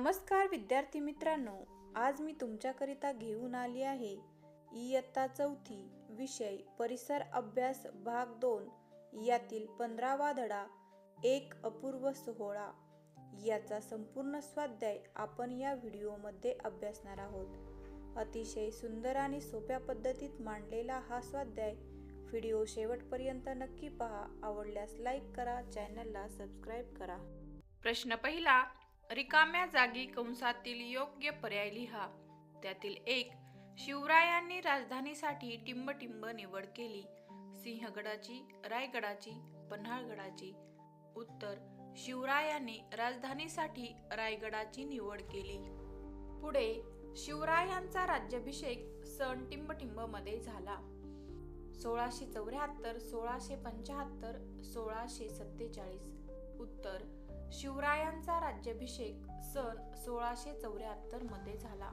नमस्कार विद्यार्थी मित्रांनो आज मी तुमच्याकरिता घेऊन आली आहे इयत्ता चौथी विषय परिसर अभ्यास भाग दोन. यातील पंधरावा धडा एक अपूर्व सोहळा. याचा संपूर्ण स्वाध्याय आपण या व्हिडिओमध्ये अभ्यासणार आहोत. अतिशय सुंदर आणि सोप्या पद्धतीत मांडलेला हा स्वाध्याय व्हिडिओ शेवटपर्यंत नक्की पहा. आवडल्यास लाईक करा चॅनलला सबस्क्राईब करा. प्रश्न पहिला रिकाम्या जागी कंसातील योग्य पर्याय लिहा. त्यातील एक शिवरायांनी राजधानीसाठी टिंबटिंब निवड केली. सिंहगडाची रायगडाची पन्हाळगडाची. उत्तर शिवरायांनी राजधानीसाठी रायगडाची निवड केली. पुढे शिवरायांचा राज्याभिषेक सण टिंबटिंबमध्ये झाला. सोळाशे चौऱ्याहत्तर सोळाशे पंच्याहत्तर सोळाशे सत्तेचाळीस. उत्तर शिवरायांचा राज्याभिषेक सन सोळाशे चौऱ्याहत्तरमध्ये झाला.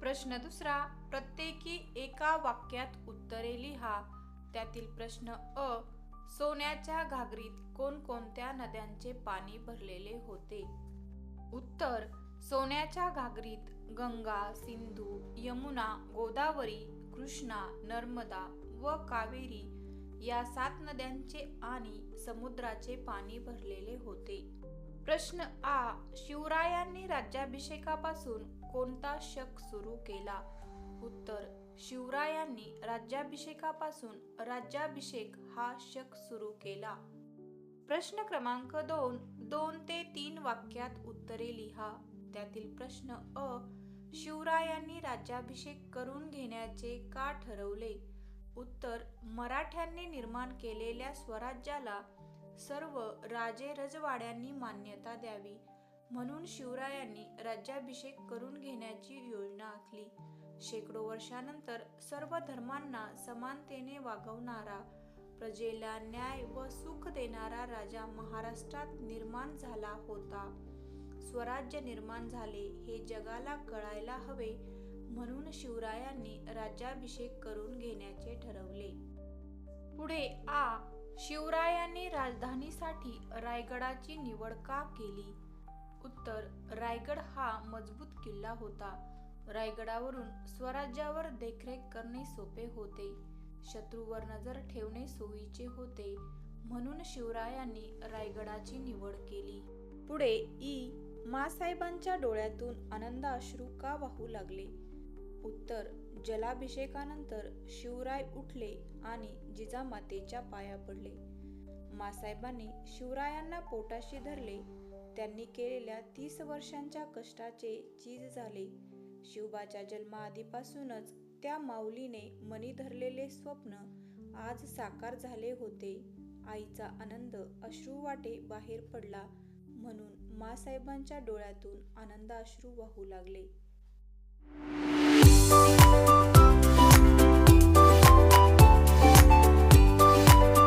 प्रश्न दुसरा प्रत्येकी एका वाक्यात उत्तरे लिहा. त्यातील प्रश्न अ सोन्याच्या घागरीत कोणकोणत्या नद्यांचे पाणी भरलेले होते? उत्तर सोन्याच्या घागरीत गंगा सिंधू यमुना गोदावरी कृष्णा नर्मदा व कावेरी या सात नद्यांचे आणि समुद्राचे पाणी भरलेले होते. प्रश्न आ शिवरायांनी राज्याभिषेकापासून कोणता शक सुरू केला? उत्तर शिवरायांनी राज्याभिषेकापासून राज्याभिषेक हा शक सुरू केला. प्रश्न क्रमांक दोन दोन ते तीन वाक्यात उत्तरे लिहा. त्यातील प्रश्न अ शिवरायांनी राज्याभिषेक करून घेण्याचे का ठरवले? उत्तर मराठ्यांनी निर्माण केलेल्या स्वराज्याला सर्व राजे रजवाड्यांनी मान्यता द्यावी म्हणून शिवरायांनी राज्याभिषेक करून घेण्याची योजना आखली. शेकडो वर्षानंतर सर्व धर्मांना समानतेने वागवणारा प्रजेला न्याय व सुख देणारा राजा महाराष्ट्रात निर्माण झाला होता. स्वराज्य निर्माण झाले हे जगाला कळायला हवे म्हणून शिवरायांनी राज्याभिषेक करून घेण्याचे ठरवले. पुढे आ. शिवरायांनी राजधानीसाठी रायगडाची निवड का केली? उत्तर रायगड हा मजबूत किल्ला होता. रायगडावरून स्वराज्यावर देखरेख करणे सोपे होते. शत्रूवर नजर ठेवणे सोयीचे होते. म्हणून शिवरायांनी रायगडाची निवड केली. पुढे ई. मासाहेबांच्या डोळ्यातून आनंद अश्रू का वाहू लागले? उत्तर जलाभिषेकानंतर शिवराय उठले आणि जिजामातेच्या पाया पडले. मासाहेबांनी शिवरायांना पोटाशी धरले. त्यांनी केलेल्या तीस वर्षांच्या कष्टाचे चीज झाले. शिवबाच्या जन्माआधीपासूनच त्या माऊलीने मनी धरलेले स्वप्न आज साकार झाले होते. आईचा आनंद अश्रू वाटे बाहेर पडला म्हणून मासाहेबांच्या डोळ्यातून आनंद अश्रू वाहू लागले.